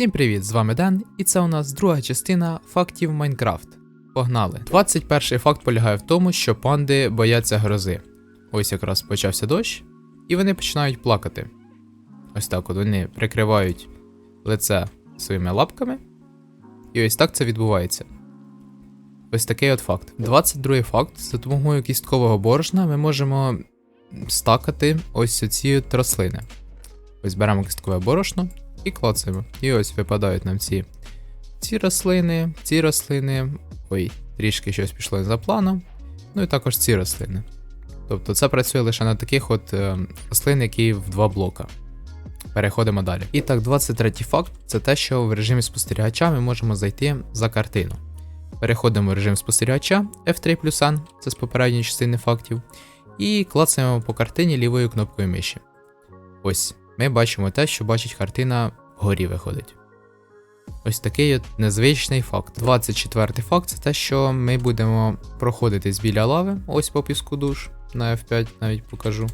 Всім привіт! З вами Ден, і це у нас друга частина фактів Майнкрафт. Погнали! 21 факт полягає в тому, що панди бояться грози. Ось якраз почався дощ, і вони починають плакати. Ось так от вони прикривають лице своїми лапками. І ось так це відбувається. Ось такий от факт. 22 факт. За допомогою кісткового борошна ми можемо стакати ось ці от рослини. Ось беремо кісткове борошно і клацаємо. І ось випадають нам ці, ці рослини, ці рослини. Ой, трішки щось пішло за планом. Ну і також ці рослини. Тобто це працює лише на таких от е, рослин, які в два блока. Переходимо далі. І так, 23 факт це те, що в режимі спостерігача ми можемо зайти за картину. Переходимо в режим спостерігача F3 плюс N, це з попередньої частини фактів, і клацаємо по картині лівою кнопкою миші. Ось, ми бачимо те, що бачить картина вгорі виходить. Ось такий от незвичний факт. 24 факт це те, що ми будемо проходитись біля лави, ось по піску душ, на F5 навіть покажу.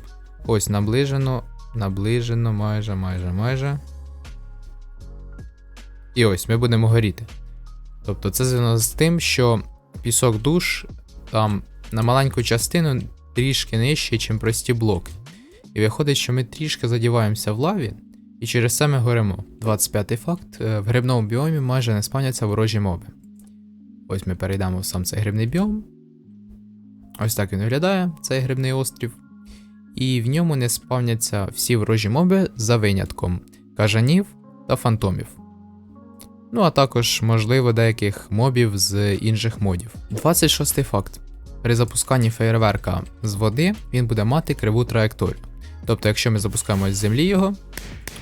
Ось наближено, наближено, майже, майже, майже. І ось ми будемо горіти. Тобто це зв'язано з тим, що пісок душ там на маленьку частину трішки нижче, ніж прості блоки. І виходить, що ми трішки задіваємося в лаві, і через це ми горимо. 25 факт: е, в грибному біомі майже не спавняться ворожі моби. Ось ми перейдемо в сам цей грибний біом. Ось так він виглядає, цей грибний острів. І в ньому не спавняться всі ворожі моби за винятком кажанів та фантомів. Ну а також, можливо, деяких мобів з інших модів. 26 факт. При запусканні фейерверка з води він буде мати криву траєкторію. Тобто, якщо ми запускаємо з землі його,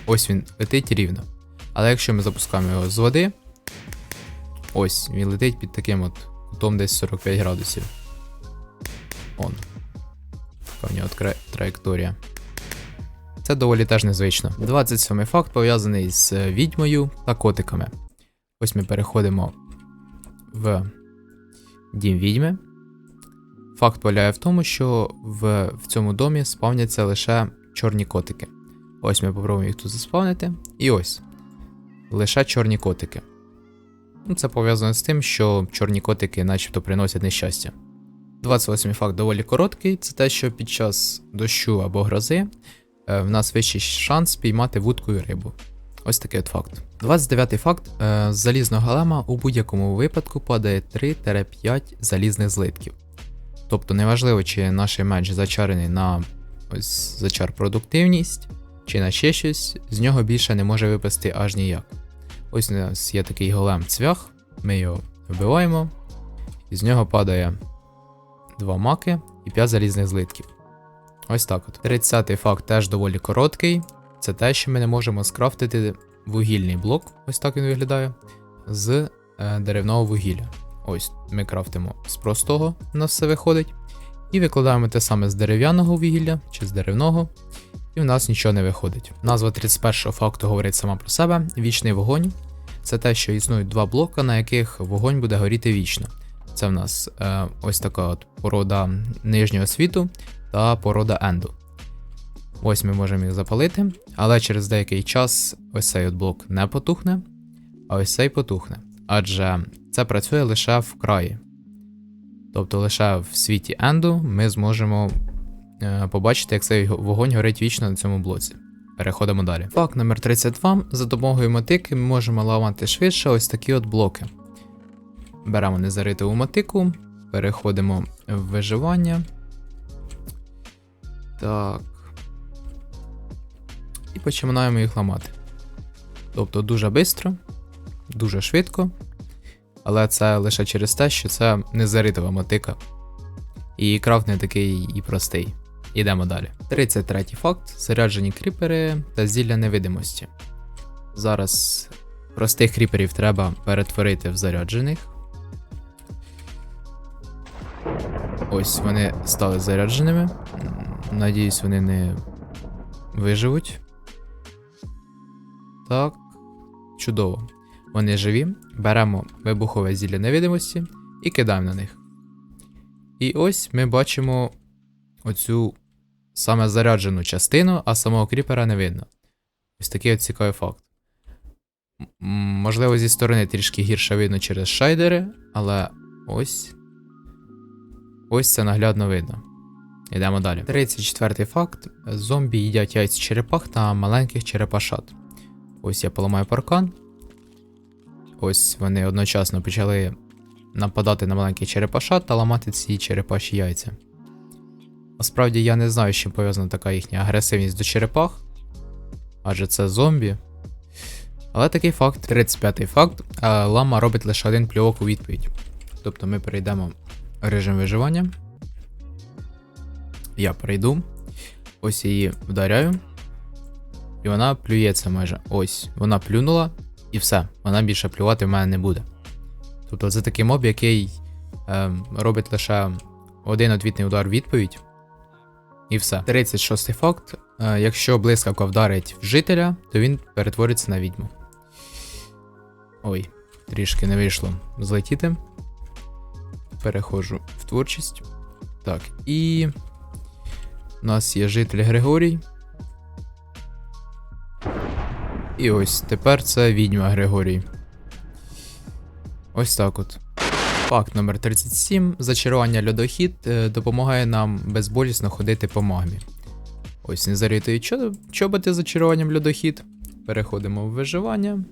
ось він летить рівно. Але якщо ми запускаємо його з води, ось він летить під таким от кутом десь 45 градусів. Он. Така в нього тра- траєкторія. Це доволі теж незвично. 27 факт пов'язаний з відьмою та котиками. Ось ми переходимо в дім відьми. Факт полягає в тому, що в, в цьому домі спавняться лише чорні котики. Ось ми попробуємо їх тут заспавнити. І ось. Лише чорні котики. Ну, це пов'язано з тим, що чорні котики начебто приносять нещастя. 28 факт доволі короткий. Це те, що під час дощу або грози е, в нас вищий шанс піймати вудкою рибу. Ось такий от факт. 29 факт. Е, З залізного голема у будь-якому випадку падає 3-5 залізних злитків. Тобто неважливо, чи наш меч зачарений на ось зачар продуктивність, чи на ще щось, з нього більше не може випасти аж ніяк. Ось у нас є такий голем цвях, ми його вбиваємо, і з нього падає 2 маки і 5 залізних злитків. Ось так от. 30-й факт теж доволі короткий. Це те, що ми не можемо скрафтити вугільний блок, ось так він виглядає, з е, деревного вугілля. Ось ми крафтимо з простого, у нас все виходить. І викладаємо те саме з дерев'яного вугілля чи з деревного, і в нас нічого не виходить. Назва 31-го факту говорить сама про себе: вічний вогонь. Це те, що існують два блока, на яких вогонь буде горіти вічно. Це в нас е, ось така от порода нижнього світу та порода енду. Ось ми можемо їх запалити, але через деякий час ось цей от блок не потухне, а ось цей потухне. Адже це працює лише в краї. Тобто лише в світі енду ми зможемо е, побачити, як цей вогонь горить вічно на цьому блоці. Переходимо далі. Факт номер 32. За допомогою мотики ми можемо ламати швидше ось такі от блоки. Беремо незаритову мотику, переходимо в виживання. Так. І починаємо їх ламати. Тобто дуже швидко, дуже швидко. Але це лише через те, що це незаритова мотика. І крафт не такий і простий. Ідемо далі. 33 факт: заряджені кріпери та зілля невидимості. Зараз простих кріперів треба перетворити в заряджених. Ось вони стали зарядженими. Надіюсь, вони не виживуть. Так. Чудово. Вони живі. Беремо вибухове зілля невидимості і кидаємо на них. І ось ми бачимо оцю саме заряджену частину, а самого кріпера не видно. Ось такий от цікавий факт. М, Можливо, зі сторони трішки гірше видно через шайдери, але ось. Ось це наглядно видно. Йдемо далі. 34 факт. Зомбі їдять яйця черепах та маленьких черепашат. Ось я поламаю паркан. Ось вони одночасно почали нападати на маленьких черепашат та ламати ці черепаші яйця. Насправді я не знаю, з чим пов'язана така їхня агресивність до черепах, адже це зомбі. Але такий факт, 35-й факт, лама робить лише один плювок у відповідь. Тобто ми перейдемо в режим виживання. Я перейду. Ось її вдаряю. І вона плюється майже. Ось, вона плюнула, і все. Вона більше плювати в мене не буде. Тобто це такий моб, який е, робить лише один одвітний удар відповідь. І все. 36 факт. Е, якщо блискавка вдарить в жителя, то він перетвориться на відьму. Ой, трішки не вийшло злетіти. Переходжу в творчість. Так, і. У нас є житель Григорій. І ось тепер це відьма Григорій. Ось так от. Факт номер 37. Зачарування льодохід е, допомагає нам безболісно ходити по магмі. Ось не зарятує чоботи з зачаруванням льодохід. Переходимо в виживання.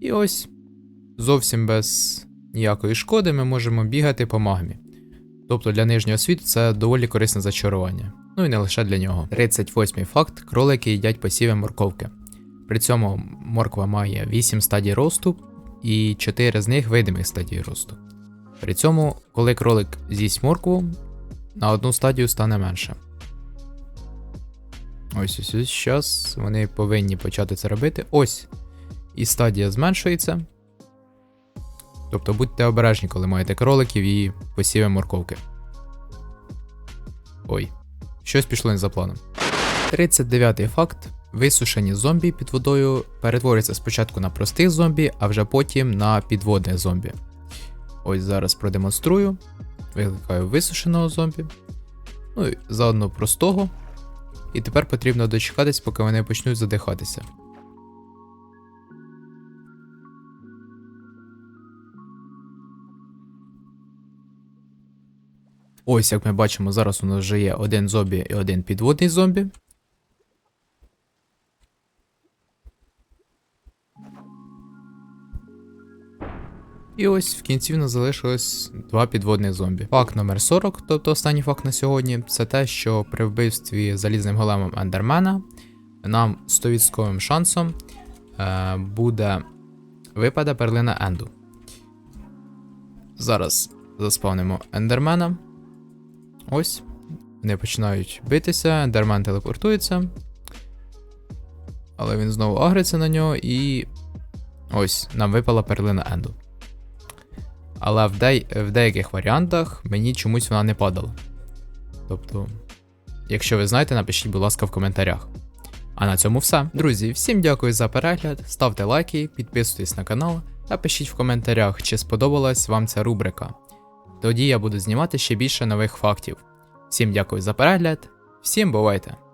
І ось зовсім без ніякої шкоди ми можемо бігати по магмі. Тобто для нижнього світу це доволі корисне зачарування. Ну і не лише для нього. 38 факт: кролики їдять посіви морковки. При цьому морква має 8 стадій росту і 4 з них видимих стадій росту. При цьому, коли кролик з'їсть моркву, на одну стадію стане менше. Ось ось ось зараз вони повинні почати це робити. Ось. І стадія зменшується. Тобто будьте обережні, коли маєте кроликів і посіви морковки. Ой, щось пішло не за планом. 39-й факт. Висушені зомбі під водою перетворюються спочатку на простих зомбі, а вже потім на підводних зомбі. Ось зараз продемонструю. Викликаю висушеного зомбі. Ну і заодно простого. І тепер потрібно дочекатись, поки вони почнуть задихатися. Ось як ми бачимо, зараз у нас вже є один зомбі і один підводний зомбі. І ось в кінці в нас залишилось два підводних зомбі. Факт номер 40, тобто останній факт на сьогодні, це те, що при вбивстві залізним големом Ендермена нам 100% шансом е, буде випаде перлина Енду. Зараз заспавнимо Ендермена. Ось. Вони починають битися, Ендермен телепортується. Але він знову агриться на нього і. Ось, нам випала перлина Енду. Але в, де... в деяких варіантах мені чомусь вона не падала. Тобто, якщо ви знаєте, напишіть, будь ласка, в коментарях. А на цьому все. Друзі, всім дякую за перегляд, ставте лайки, підписуйтесь на канал та пишіть в коментарях, чи сподобалась вам ця рубрика. Тоді я буду знімати ще більше нових фактів. Всім дякую за перегляд, всім бувайте!